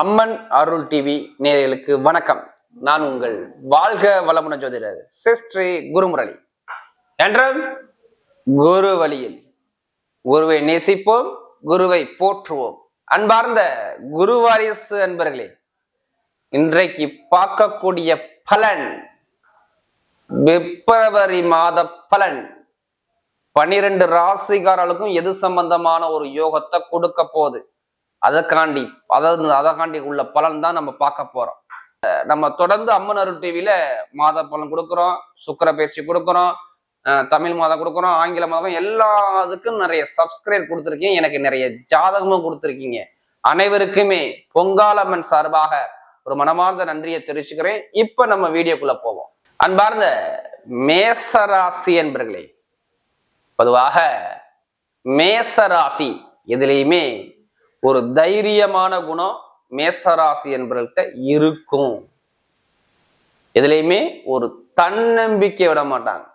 அம்மன் அருள் TV நேயர்களுக்கு வணக்கம். நான் உங்கள் வாழ்க வளமுன ஜோதிடர் சிஸ்ட்ரி குருமுரளி. என்றும் குரு வழியில் குருவை நேசிப்போம் குருவை போற்றுவோம். அன்பார்ந்த குரு வாரிசு அன்பர்களே இன்றைக்கு பார்க்கக்கூடிய பலன் பிப்ரவரி மாத பலன். பனிரெண்டு ராசிகாரர்களுக்கும் எது சம்பந்தமான ஒரு யோகத்தை கொடுக்க போகுது? அதற்காண்டி அதாவது அதற்காண்டி உள்ள பலன் தான் நம்ம பார்க்க போறோம். நம்ம தொடர்ந்து அம்மன் அருள் டிவியில மாத பலன் கொடுக்குறோம் சுக்கர பயிற்சி கொடுக்குறோம் தமிழ் மாதம் கொடுக்குறோம் ஆங்கில மாதம் எல்லாத்துக்கும் நிறைய சப்ஸ்கிரைப் கொடுத்துருக்கீங்க. எனக்கு நிறைய ஜாதகமும் கொடுத்துருக்கீங்க. அனைவருக்குமே பொங்காலம்மன் சார்பாக ஒரு மனமார்ந்த நன்றியை தெரிவிச்சுக்கிறேன். இப்ப நம்ம வீடியோக்குள்ள போவோம். அன்பார்ந்த மேசராசி என்பர்களே பொதுவாக மேசராசி எதுலேயுமே ஒரு தைரியமான குணம் மேசராசி என்பவர்கள்ட்ட இருக்கும். எதுலையுமே ஒரு தன்னம்பிக்கை விட மாட்டாங்க.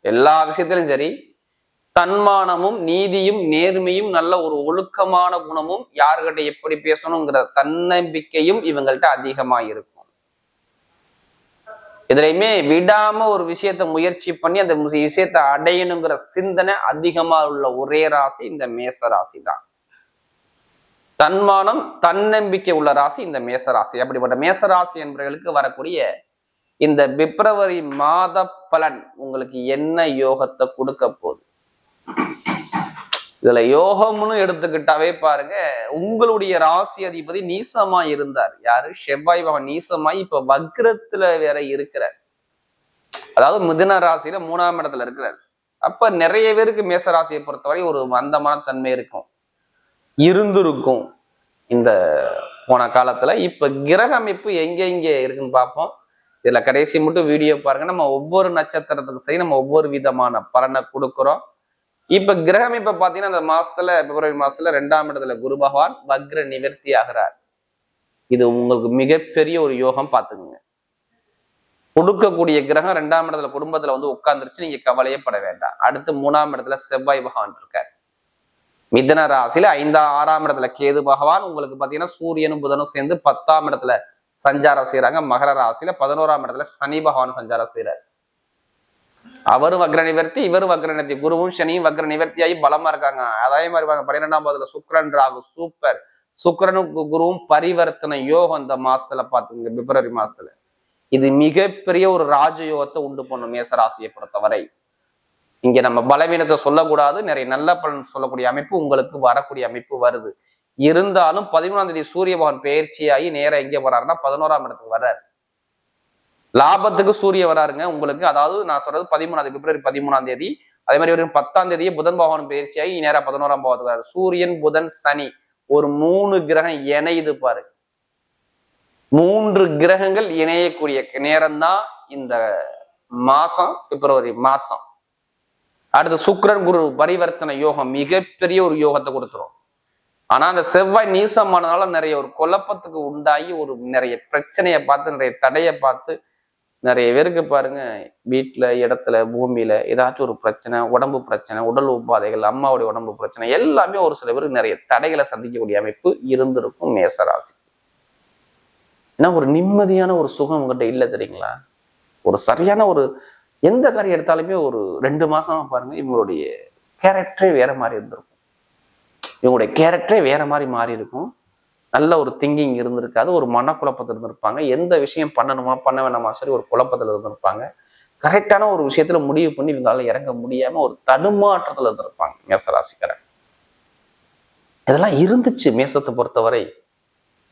எல்லா விஷயத்திலும் சரி தன்மானமும் நீதியும் நேர்மையும் நல்ல ஒரு ஒழுக்கமான குணமும் யாருக்கிட்ட எப்படி பேசணுங்கிற தன்னம்பிக்கையும் இவங்கள்ட்ட அதிகமா இருக்கும். இதுலையுமே விடாம ஒரு விஷயத்த முயற்சி பண்ணி அந்த விஷயத்தை அடையணுங்கிற சிந்தனை அதிகமா உள்ள ஒரே ராசி இந்த மேச ராசி தான். தன்மானம் தன்னம்பிக்கை உள்ள ராசி இந்த மேச ராசி அப்படிப்பட்ட மேச ராசி என்பவர்களுக்கு வரக்கூடிய இந்த பிப்ரவரி மாத பலன் உங்களுக்கு என்ன யோகத்தை கொடுக்க போகுது? இதுல யோகம்னு எடுத்துக்கிட்டாவே பாருங்க உங்களுடைய ராசி அதிபதி நீசமா இருந்தார். யாரு? செவ்வாய் பவன் நீசமாய் இப்ப வக்ரத்துல வேற இருக்கிறார். அதாவது மிதுன ராசியில மூணாம் இடத்துல இருக்கிறார். அப்ப நிறைய பேருக்கு மேச ராசியை பொறுத்தவரை ஒரு மந்தமான தன்மை இருக்கும். இருந்திருக்கும் இந்த போன காலத்துல. இப்ப கிரக அமைப்பு எங்க எங்க இருக்குன்னு பார்ப்போம். இதுல கடைசி மட்டும் வீடியோ பாருங்க. நம்ம ஒவ்வொரு நட்சத்திரத்துக்கும் சரி நம்ம ஒவ்வொரு விதமான பலனை கொடுக்குறோம். இப்ப கிரக அமைப்பை பார்த்தீங்கன்னா அந்த மாசத்துல பிப்ரவரி மாசத்துல ரெண்டாம் இடத்துல குரு பகவான் வக்ர நிவர்த்தி ஆகிறார். இது உங்களுக்கு மிகப்பெரிய ஒரு யோகம் பாத்துக்கோங்க கொடுக்கக்கூடிய கிரகம் ரெண்டாம் இடத்துல குடும்பத்துல வந்து உட்கார்ந்துருச்சு. நீங்க கவலையே பட வேண்டாம். அடுத்து மூணாம் இடத்துல செவ்வாய் பகவான் இருக்கார். மிதன ராசியில ஐந்தா ஆறாம் இடத்துல கேது பகவான் உங்களுக்கு பாத்தீங்கன்னா சூரியனும் புதனும் சேர்ந்து பத்தாம் இடத்துல சஞ்சாரம் செய்யறாங்க மகர ராசியில பதினோராம் இடத்துல சனி பகவான் சஞ்சாரம் செய்யறாரு அவரும் வக்ர நிவர்த்தி இவரும் வக்ர நிவர்த்தி. குருவும் சனியும் வக்ர நிவர்த்தி ஆகி பலமா இருக்காங்க. அதே மாதிரி பன்னிரெண்டாம் பாதத்துல சுக்கரன் ராகு சூப்பர். சுக்கரனும் குருவும் பரிவர்த்தனை யோகம் இந்த மாசத்துல பாத்துங்க பிப்ரவரி மாசத்துல. இது மிகப்பெரிய ஒரு ராஜயோகத்தை உண்டு பண்ணும் மேசராசியை பொறுத்தவரை. இங்க நம்ம பலவீனத்தை சொல்லக்கூடாது நிறைய நல்ல பலன் சொல்லக்கூடிய அமைப்பு உங்களுக்கு வரக்கூடிய அமைப்பு வருது. இருந்தாலும் பதிமூணாம் தேதி சூரிய பகவான் பயிற்சியாகி நேரம் எங்கே வர்றாருன்னா பதினோராம் இடத்துக்கு வர்றாரு. லாபத்துக்கு சூரிய வராருங்க. உங்களுக்கு அதாவது நான் சொல்றது பதிமூணாம் பிப்ரவரி பதிமூணாம் தேதி. அதே மாதிரி ஒரு பத்தாம் தேதியே புதன் பகவான் பயிற்சியாகி நேரா பதினோராம் பாவத்துக்கு வர்றாரு. சூரியன் புதன் சனி ஒரு மூணு கிரகம் இணையுது பாரு. மூன்று கிரகங்கள் இணையக்கூடிய நேரம்தான் இந்த மாசம் பிப்ரவரி மாசம். அடுத்து சுக்கரன் குரு பரிவர்த்தனை யோகம் மிகப்பெரிய ஒரு யோகத்தை கொடுத்துரும். ஆனா அந்த செவ்வாய் நீசமானதுனால நிறைய ஒரு குழப்பத்துக்கு உண்டாகி ஒரு நிறைய பிரச்சனையை பார்த்து நிறைய தடையை பார்த்து நிறைய பேருக்கு பாருங்க வீட்டுல இடத்துல பூமியில ஏதாச்சும் ஒரு பிரச்சனை உடம்பு பிரச்சனை உடல் உபாதைகள் அம்மாவுடைய உடம்பு பிரச்சனை எல்லாமே ஒரு சில பேருக்கு நிறைய தடைகளை சந்திக்கக்கூடிய அமைப்பு இருந்திருக்கும் மேசராசி. ஏன்னா ஒரு நிம்மதியான ஒரு சுகம் உங்ககிட்ட இல்லை தெரியுங்களா? ஒரு சரியான ஒரு எந்த காரியம் எடுத்தாலுமே ஒரு ரெண்டு மாசமா பாருங்க இவங்களுடைய கேரக்டரே வேற மாதிரி இருந்திருக்கும். இவங்களுடைய கேரக்டரே வேற மாதிரி மாறி இருக்கும். நல்ல ஒரு திங்கிங் இருந்திருக்காது ஒரு மனக்குழப்பத்தில் இருந்திருப்பாங்க. எந்த விஷயம் பண்ணணுமா பண்ண வேணாமா சரி ஒரு குழப்பத்தில் இருந்திருப்பாங்க. கரெக்டான ஒரு விஷயத்துல முடிவு பண்ணி இவங்களால இறங்க முடியாம ஒரு தடுமாற்றத்துல இருந்திருப்பாங்க மேசராசிக்காரன் இதெல்லாம் இருந்துச்சு மேசத்தை பொறுத்தவரை.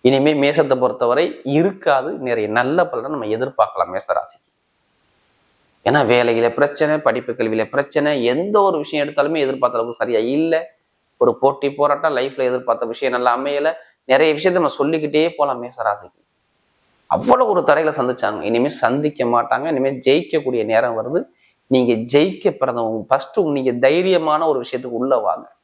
இனிமே மேசத்தை பொறுத்தவரை இருக்காது. நிறைய நல்ல பலனை நம்ம எதிர்பார்க்கலாம் மேசராசிக்கு. ஏன்னா வேலையில பிரச்சனை படிப்பு கல்வியில பிரச்சனை எந்த ஒரு விஷயம் எடுத்தாலுமே எதிர்பார்த்த அளவுக்கு சரியா இல்லை. ஒரு போட்டி போராட்டம் லைஃப்ல எதிர்பார்த்த விஷயம் நல்லா அமையல. நிறைய விஷயத்த நம்ம சொல்லிக்கிட்டே போலாம் மேசராசிக்கு அவ்வளவு ஒரு தடைகளை சந்திச்சாங்க. இனிமே சந்திக்க மாட்டாங்க. இனிமே ஜெயிக்கக்கூடிய நேரம் வருது. நீங்க ஜெயிக்க பிறந்தவங்க ஃபர்ஸ்ட் நீங்க தைரியமான ஒரு விஷயத்துக்கு உள்ள வாங்க.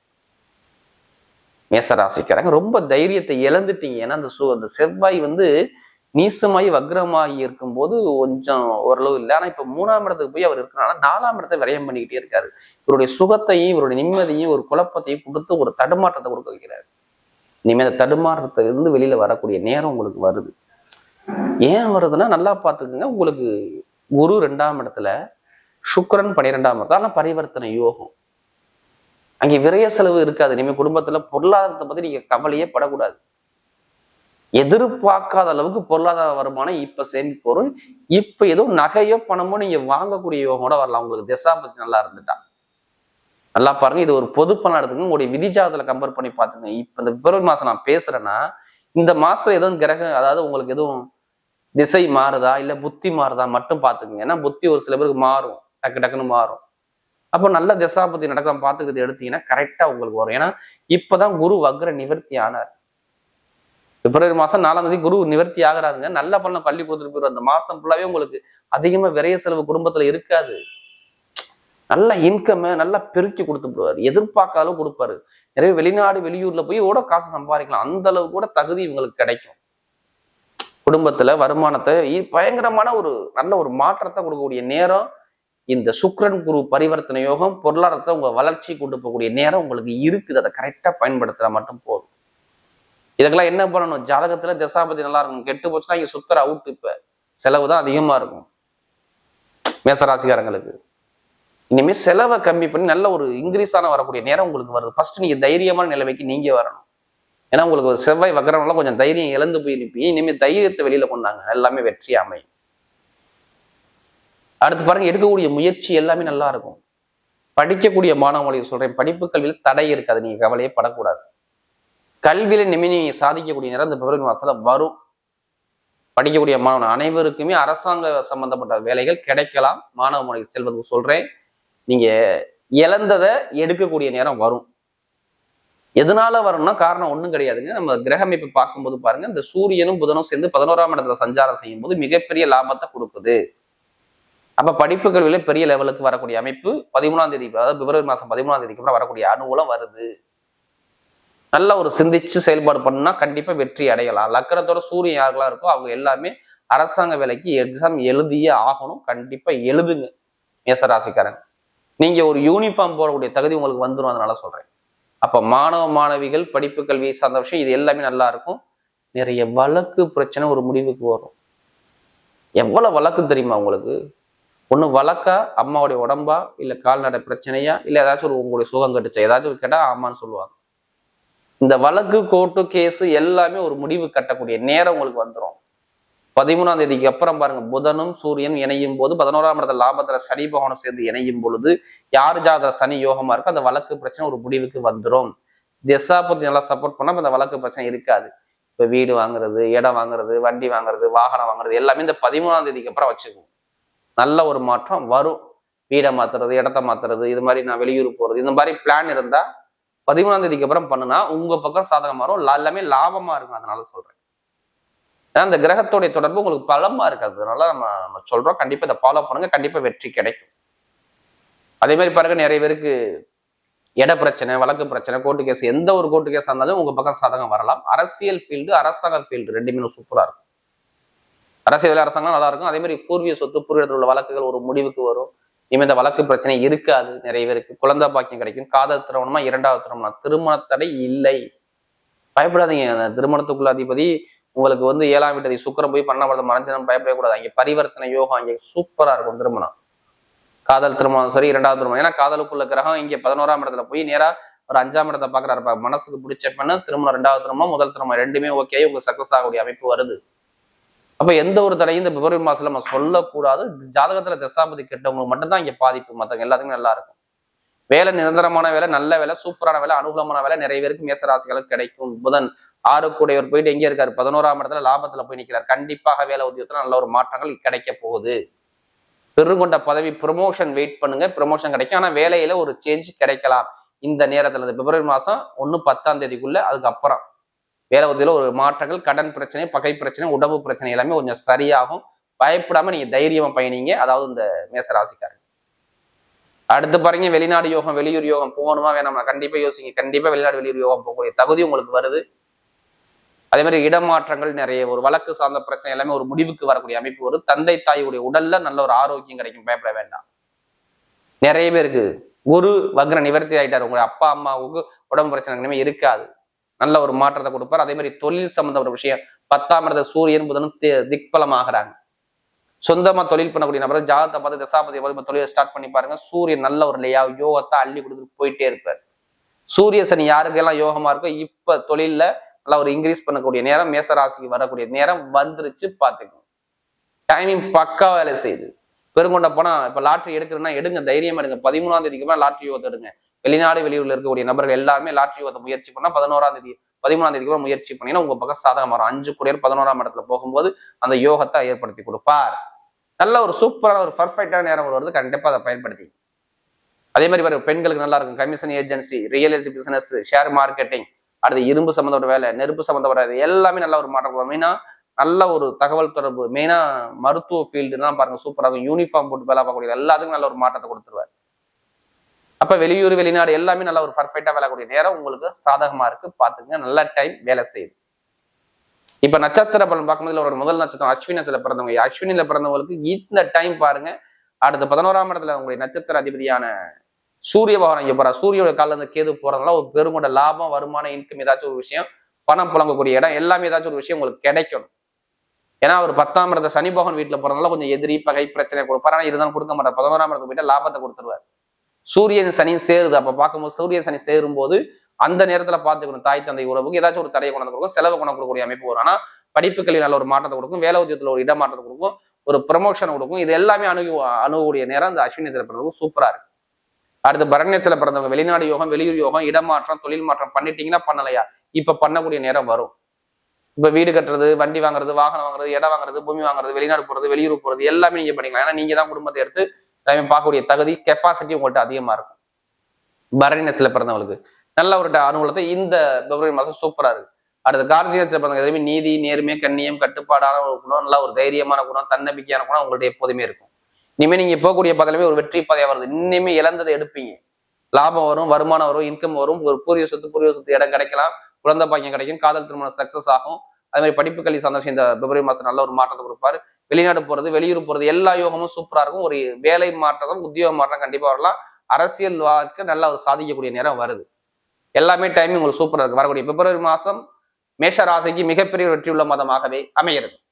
மேசராசிக்கிறாங்க ரொம்ப தைரியத்தை இழந்துட்டீங்க. ஏன்னா அந்த சு அந்த செவ்வாய் வந்து நீசமாகி வக்ரமாகி இருக்கும்போது கொஞ்சம் ஓரளவு இல்லை. ஆனா இப்ப மூணாம் இடத்துக்கு போய் அவர் இருக்கிறனால நாலாம் இடத்தை விரயம் பண்ணிக்கிட்டே இருக்காரு. இவருடைய சுகத்தையும் இவருடைய நிம்மதியும் ஒரு குழப்பத்தையும் கொடுத்து ஒரு தடுமாற்றத்தை கொடுக்க வைக்கிறாரு. இனிமேல் அந்த தடுமாற்றத்திலிருந்து வெளியில வரக்கூடிய நேரம் உங்களுக்கு வருது. ஏன் வருதுன்னா நல்லா பார்த்துக்குங்க. உங்களுக்கு குரு ரெண்டாம் இடத்துல சுக்கரன் பன்னிரெண்டாம் இடத்துல. ஆனா பரிவர்த்தனை யோகம். அங்கே விரய செலவு இருக்காது. இனிமே குடும்பத்துல பொருளாதாரத்தை பத்தி நீங்க கவலையே படக்கூடாது. எதிர்பார்க்காத அளவுக்கு பொருளாதார வருமானம் இப்ப சேமிப்பு வரும் இப்ப ஏதோ நகையோ பணமோ நீங்க வாங்கக்கூடிய கூட வரலாம். உங்களுக்கு திசாபத்தி நல்லா இருந்துட்டா. நல்லா பாருங்க இது ஒரு பொது பணம் எடுத்துங்க உங்களுடைய விதிஜாதத்துல கம்பேர் பண்ணி பாத்துங்க இப்ப இந்த பிப்ரவரி மாசம் நான் பேசுறேன்னா இந்த மாசத்துல எதுவும் கிரகம் அதாவது உங்களுக்கு எதுவும் திசை மாறுதா இல்ல புத்தி மாறுதா மட்டும் பாத்துக்கங்க ஏன்னா புத்தி ஒரு சில பேருக்கு மாறும். டக்கு டக்குன்னு மாறும். அப்போ நல்ல திசாபத்தி நடக்காம பாத்துக்கிறது எடுத்தீங்கன்னா கரெக்டா உங்களுக்கு வரும். ஏன்னா இப்பதான் குரு வக்ர நிவர்த்தி ஆனார் பிப்ரவரி மாதம் நாலாம் தேதி குரு நிவர்த்தி ஆகுறாருங்க. நல்ல பலனை பள்ளி கொடுத்துட்டு போயிடும் அந்த மாதம் ஃபுல்லாகவே உங்களுக்கு அதிகமா விரைய செலவு குடும்பத்துல இருக்காது. நல்ல இன்கம் நல்லா பெருக்கி கொடுத்து போடுவார் எதிர்பார்க்காலும் கொடுப்பாரு. நிறைய வெளிநாடு வெளியூர்ல போய் கூட காசு சம்பாதிக்கலாம். அந்த அளவு கூட தகுதி இவங்களுக்கு கிடைக்கும். குடும்பத்துல வருமானத்தை பயங்கரமான ஒரு நல்ல ஒரு மாற்றத்தை கொடுக்கக்கூடிய நேரம் இந்த சுக்ரன் குரு பரிவர்த்தனை யோகம் பொருளாதாரத்தை உங்க வளர்ச்சி கொண்டு போகக்கூடிய நேரம் உங்களுக்கு இருக்குது. அதை கரெக்டா பயன்படுத்துறா மட்டும் போதும். இதுக்கெல்லாம் என்ன பண்ணணும்? ஜாதகத்துல திசாபதி நல்லா இருக்கும் கெட்டு போச்சுன்னா இங்க சுத்தர அவுட் இப்ப. செலவு தான் அதிகமா இருக்கும். மேசராசிக்காரங்களுக்கு. இனிமே செலவை கம்மி பண்ணி நல்ல ஒரு இன்க்ரீஸ் ஆன வரக்கூடிய நேரம் உங்களுக்கு வருது. ஃபர்ஸ்ட் நீங்க தைரியமான நிலைமைக்கு நீங்க வரணும். ஏன்னா உங்களுக்கு ஒரு செவ்வாய் வக்கரம்லாம் கொஞ்சம் தைரியம் இழந்து போய் நிற்பீங்க இனிமே தைரியத்தை வெளியில கொண்டாங்க எல்லாமே வெற்றி அமையும். அடுத்து பாருங்க எடுக்கக்கூடிய முயற்சி எல்லாமே நல்லா இருக்கும். படிக்கக்கூடிய மாணவர்களுக்கு சொல்றேன். படிப்பு கல்வியில் தடை இருக்காது. நீங்க கவலையே படக்கூடாது. கல்வியில நிமி சாதிக்கக்கூடிய நேரம் இந்த பிப்ரவரி மாசத்துல வரும். படிக்கக்கூடிய மாணவன் அனைவருக்குமே அரசாங்க சம்பந்தப்பட்ட வேலைகள் கிடைக்கலாம். மாணவ முறை செல்வதுக்கு சொல்றேன். நீங்க இழந்ததை எடுக்கக்கூடிய நேரம் வரும். எதனால வரும்னா காரணம் ஒன்றும் கிடையாதுங்க. நம்ம கிரகமைப்பு பார்க்கும்போது பாருங்க. இந்த சூரியனும் புதனும் சேர்ந்து பதினோராம் இடத்துல சஞ்சாரம் செய்யும் போது மிகப்பெரிய லாபத்தை கொடுக்குது. அப்ப படிப்பு கல்வியில பெரிய லெவலுக்கு வரக்கூடிய அமைப்பு பதிமூணாம் தேதி அதாவது பிப்ரவரி மாசம் பதிமூணாம் தேதிக்கு அப்புறம் வரக்கூடிய அனுகூலம் வருது. நல்ல ஒரு சிந்திச்சு செயல்பாடு பண்ணா கண்டிப்பா வெற்றி அடையலாம். லக்கணத்தோட சூரியன் யாருக்கெல்லாம் இருக்கோ அவங்க எல்லாமே அரசாங்க வேலைக்கு எக்ஸாம் எழுதியே ஆகணும். கண்டிப்பா எழுதுங்க. மேசராசிக்காரங்க. நீங்க ஒரு யூனிஃபார்ம் போடக்கூடிய தகுதி உங்களுக்கு வந்துடும் அதனால சொல்றேன். அப்ப மாணவ மாணவிகள் படிப்பு கல்வி சார்ந்த விஷயம் இது எல்லாமே நல்லா இருக்கும். நிறைய வழக்கு பிரச்சனை ஒரு முடிவுக்கு வரும். எவ்வளவு வழக்கு தெரியுமா உங்களுக்கு? ஒன்று வழக்கா அம்மாவுடைய உடம்பா இல்லை கால்நடை பிரச்சனையா இல்லை ஏதாச்சும் ஒரு உங்களுடைய சுகம் கட்டுச்சா? ஏதாச்சும் கேட்டால் ஆமான்னு சொல்லுவாங்க. இந்த வழக்கு கோர்ட்டு கேஸு எல்லாமே ஒரு முடிவு கட்டக்கூடிய நேரம் உங்களுக்கு வந்துடும் பதிமூணாம் தேதிக்கு அப்புறம் பாருங்க புதனும் சூரியன் இணையும் போது பதினோராம் இடத்துல லாபத்துல சனி பகவானும் சேர்ந்து இணையும் பொழுது யார் ஜாதக சனி யோகமா இருக்கோ அந்த வழக்கு பிரச்சனை ஒரு முடிவுக்கு வந்துடும் திசாபதி நல்லா சப்போர்ட் பண்ணா அந்த வழக்கு பிரச்சனை இருக்காது. இப்ப வீடு வாங்குறது இடம் வாங்குறது வண்டி வாங்குறது வாகனம் வாங்குறது எல்லாமே இந்த பதிமூணாம் தேதிக்கு அப்புறம் வச்சுக்குவோம். நல்ல ஒரு மாற்றம் வரும். வீடை மாத்துறது இடத்த மாத்துறது இது மாதிரி நான் வெளியூர் போறது இந்த மாதிரி பிளான் இருந்தா பதிமூணாம் தேதிக்கு அப்புறம் பண்ணுனா உங்க பக்கம் சாதகம் வரும். எல்லாமே லாபமா இருக்கும் அதனால சொல்றேன். ஏன்னா அந்த கிரகத்தோடைய தொடர்பு உங்களுக்கு பலமா இருக்காது. அதனால நம்ம நம்ம சொல்றோம். கண்டிப்பா இதை ஃபாலோ பண்ணுங்க. கண்டிப்பா வெற்றி கிடைக்கும். அதே மாதிரி பாருங்க நிறைய பேருக்கு இட பிரச்சனை வழக்கு பிரச்சனை கோர்ட்டு கேஸ் எந்த ஒரு கோர்ட்டு கேஸ் இருந்தாலும் உங்க பக்கம் சாதகம் வரலாம். அரசியல் ஃபீல்டு அரசாங்க ஃபீல்டு ரெண்டுமே சூப்பரா இருக்கும். அரசியல் அரசாங்கம் நல்லா இருக்கும். அதே மாதிரி பூர்வீக சொத்து பூர்வீகத்தில் உள்ள வழக்குகள் ஒரு முடிவுக்கு வரும். இனிமே இந்த வழக்கு பிரச்சனை இருக்காது. நிறைய பேருக்கு குழந்தை பாக்கியம் கிடைக்கும். காதல் திருமணமா இரண்டாவது திருமணம். திருமண தடை இல்லை. பயப்படாதீங்க. திருமணத்துக்குள்ள அதிபதி உங்களுக்கு வந்து ஏழாம் வீட்டதி சுக்கரம் போய் பண்ணப்படுறது மறைஞ்சனம் பயப்படவே கூடாது அங்கே பரிவர்த்தனை யோகம் அங்கே சூப்பரா இருக்கும் திருமணம். காதல் திருமணம் சரி இரண்டாவது திருமணம். ஏன்னா காதலுக்குள்ள கிரகம் இங்க பதினோராம் இடத்துல போய் நேரா ஒரு அஞ்சாம் இடத்தை பாக்குறாரு பா- மனசுக்கு பிடிச்ச பெண்ணு திருமணம் ரெண்டாவது திருமணம் முதல் திருமணம். ரெண்டுமே ஓகே உங்களுக்கு சக்சஸ் ஆகக்கூடிய அமைப்பு வருது. அப்போ எந்த ஒரு தடையும் இந்த பிப்ரவரி மாதத்தில் நம்ம சொல்லக்கூடாது. ஜாதகத்தில் தசாபதி கெட்டவங்களுக்கு மட்டும்தான் இங்கே பாதிப்பு. மற்றவங்க எல்லாத்துக்கும் நல்லா இருக்கும். வேலை நிரந்தரமான வேலை நல்ல வேலை சூப்பரான வேலை அனுகூலமான வேலை நிறைய பேருக்கு மேசராசிகளுக்கு கிடைக்கும். புதன் ஆறு கூடையவர் போயிட்டு எங்கே இருக்காரு? பதினோராம் இடத்துல லாபத்தில் போய் நிற்கிறார் கண்டிப்பாக வேலை உத்தியோகத்துல நல்ல ஒரு மாற்றங்கள் கிடைக்க போகுது. பெருங்கொண்ட பதவி ப்ரொமோஷன் வெயிட் பண்ணுங்க. ப்ரொமோஷன் கிடைக்கும். ஆனால் வேலையில ஒரு சேஞ்ச் கிடைக்கலாம். இந்த நேரத்தில் இந்த பிப்ரவரி மாதம் ஒன்று பத்தாம் தேதிக்குள்ள அதுக்கப்புறம். வேலை உதவியில ஒரு மாற்றங்கள் கடன் பிரச்சனை பகை பிரச்சனை உடம்பு பிரச்சனை எல்லாமே கொஞ்சம் சரியாகும். பயப்படாம நீங்க தைரியமா பயணிங்க. அதாவது இந்த மேசராசிக்காரங்க. அடுத்து பாருங்க வெளிநாடு யோகம் வெளியூர் யோகம் போகணுமா வேணாமா கண்டிப்பா யோசிங்க. கண்டிப்பா வெளிநாடு வெளியூர் யோகம் போகக்கூடிய தகுதி உங்களுக்கு வருது. அதே மாதிரி இடமாற்றங்கள் நிறைய ஒரு வழக்கு சார்ந்த பிரச்சனை எல்லாமே ஒரு முடிவுக்கு வரக்கூடிய அமைப்பு வரும் தந்தை தாயுடைய உடல்ல நல்ல ஒரு ஆரோக்கியம் கிடைக்கும். பயப்பட வேண்டாம். நிறைய பேருக்கு குரு வக்ர நிவர்த்தி ஆயிட்டாரு. உங்களுடைய அப்பா அம்மாவுக்கு உடம்பு பிரச்சனை இனிமே இருக்காது. நல்ல ஒரு மாற்றத்தை கொடுப்பார். அதே மாதிரி தொழில் சம்பந்தப்பட்ட விஷயம். பத்தாம் இடத்த சூரியன் புதனும் திக்பலம் திக்பலமாகறாங்க. சொந்தமா தொழில் பண்ணக்கூடிய நபர் ஜாதகத்தை பார்த்து தசாபதி பார்த்து தொழிலை ஸ்டார்ட் பண்ணி பாருங்க. சூரியன் நல்ல ஒரு இல்லையா யோகத்தை அள்ளி கொடுத்துட்டு போயிட்டே இருப்பார். சூரிய சனி யாருக்கெல்லாம் யோகமா இருக்கோ இப்ப தொழில்ல நல்லா ஒரு இன்க்ரீஸ் பண்ணக்கூடிய நேரம் மேச ராசிக்கு வரக்கூடிய நேரம் வந்துருச்சு பாத்துக்கணும் டைமிங் பக்கா வேலை செய்யுது. பெருங்கொண்ட போனா இப்ப லாட்ரி எடுக்கிறேன்னா எடுங்க தைரியமா எடுங்க. பதிமூணாம் தேதிக்கு மேலே லாட்ரி யோகத்தை எடுங்க. வெளிநாடு வெளியூர்ல இருக்கக்கூடிய நபர்கள் எல்லாருமே லாட்ரி யோகத்தை முயற்சி பண்ணா பதினோராம் தேதி பதிமூணாம் தேதிக்கு மேல முயற்சி பண்ணீங்கன்னா உங்க பக்கம் சாதகம் வரும். அஞ்சு குடியர் பதினோராம் இடத்துல போகும்போது அந்த யோகத்தை ஏற்படுத்தி கொடுப்பார். நல்ல ஒரு சூப்பரான ஒரு பர்ஃபெக்டான நேரம் வருவது கண்டிப்பா அதை பயன்படுத்தி. அதே மாதிரி பாருங்க பெண்களுக்கு நல்லா இருக்கும். Commission agency real estate business share marketing அடுத்து இரும்பு சம்மந்தப்பட்ட வேலை நெருப்பு சம்மந்தப்பட்ட எல்லாமே நல்ல ஒரு மாற்றம் மெயினா நல்ல ஒரு தகவல் தொடர்பு மெயினா மருத்துவ ஃபீல்டுலாம் பாருங்க சூப்பரா இருக்கும். யூனிஃபார்ம் போட்டு வேலை பார்க்கக்கூடிய எல்லாத்துக்கும் நல்ல ஒரு மாற்றத்தை கொடுத்துருவார். அப்ப வெளியூர் வெளிநாடு எல்லாமே நல்ல ஒரு பர்ஃபெக்டா வேலை கூடிய நேரம் உங்களுக்கு சாதகமா இருக்கு. பாத்துக்கங்க நல்ல டைம் வேலை செய்யுது. இப்ப நட்சத்திர பலன் பார்க்கும்போது ஒரு முதல் நட்சத்திரம் அஸ்வினத்துல பிறந்தவங்க. அஸ்வினில பிறந்தவங்களுக்கு இந்த டைம் பாருங்க. அடுத்த பதினோராம் இடத்துல உங்களுடைய நட்சத்திர அதிபதியான சூரிய பகவான் இங்க போறா சூரியோட காலில் இருந்து கேது போறதுனால ஒரு பெருமோட லாபம் வருமானம் இன்கம் ஏதாச்சும் ஒரு விஷயம் பணம் புழங்கக்கூடிய இடம் எல்லாமே ஏதாச்சும் ஒரு விஷயம் உங்களுக்கு கிடைக்கணும். ஏன்னா அவர் பத்தாம் இடத்த சனி பகவான் வீட்டுல போறதுனால கொஞ்சம் எதிரி பகை பிரச்சனை கொடுப்பார். ஆனா இருந்தாலும் கொடுக்க மாட்டார். பதினோராம் இடத்துக்கு போயிட்டு லாபத்தை கொடுத்துருவார். சூரியன் சனி சேருது. அப்ப பார்க்கும்போது சூரியன் சனி சேரும் போது அந்த நேரத்துல பார்த்துக்கணும். தாய் தந்தை உறவுக்கு ஏதாச்சும் ஒரு தடையை கொண்டு கொடுக்கும் செலவு கொண்டு கொடுக்கக்கூடிய அமைப்பு வரும். ஆனா படிப்புகளில் நல்ல ஒரு மாற்றத்தை கொடுக்கும் வேலை உத்தியத்துல ஒரு இடமாற்றத்தை கொடுக்கும் ஒரு ப்ரமோஷன் கொடுக்கும். இது எல்லாமே அணுகு அணுகக்கூடிய நேரம். அந்த அஸ்வினத்தில் பிறந்தவங்க சூப்பரா இருக்கு. அடுத்து பரணியத்துல பிறந்தவங்க வெளிநாடு யோகம் வெளியூர் யோகம் இடமாற்றம் தொழில் மாற்றம் பண்ணிட்டீங்கன்னா பண்ணலையா? இப்ப பண்ணக்கூடிய நேரம் வரும். இப்ப வீடு கட்டுறது வண்டி வாங்குறது வாகனம் வாங்குறது இடம் வாங்குறது பூமி வாங்குறது வெளிநாடு போறது வெளியூர் போறது எல்லாமே நீங்க பண்ணிக்கலாம். ஏன்னா நீங்க தான் குடும்பத்தை எடுத்து எல்லாமே பார்க்கக்கூடிய தகுதி கெப்பாசிட்டி உங்கள்கிட்ட அதிகமா இருக்கும். பரண்யத்துல பிறந்தவங்களுக்கு. நல்ல ஒரு ட- அனுகூலத்தை இந்த பிப்ரவரி மாசம் சூப்பரா இருக்கு. அடுத்த கார்த்திகத்தில் பிறந்தவங்க எதுவுமே நீதி நேர்மை கண்ணியம் கட்டுப்பாடான ஒரு குணம் நல்ல ஒரு தைரியமான குணம் தன்னம்பிக்கையான குணம் உங்கள்கிட்ட எப்போதுமே இருக்கும். இனிமே நீங்க போகக்கூடிய பதவியுமே ஒரு வெற்றி பாதையாக வருது. இன்னுமே இழந்ததை எடுப்பீங்க. லாபம் வரும் வருமானம் வரும் இன்கம் வரும். ஒரு பூரிய சொத்து பூர்வீக சொத்து இடம் கிடைக்கலாம். குழந்தை பாக்கியம் கிடைக்கும். காதல் திருமணம் சக்சஸ் ஆகும். அதே மாதிரி படிப்பு கல்வி சந்தோஷம் இந்த பிப்ரவரி மாதம் நல்ல ஒரு மாற்றத்தை கொடுப்பாரு. வெளிநாடு போறது வெளியூர் போறது எல்லா யோகமும் சூப்பரா இருக்கும். ஒரு வேலை மாற்றம் உத்தியோக மாற்றம் கண்டிப்பா வரலாம். அரசியல் வாழ்க்கை நல்ல ஒரு சாதிக்கக்கூடிய நேரம் வருது. எல்லாமே டைமிங் உங்களுக்கு சூப்பரா இருக்கு. வரக்கூடிய பிப்ரவரி மாசம் மேஷ ராசிக்கு மிகப்பெரிய வெற்றியுள்ள மாதமாகவே அமைகிறது.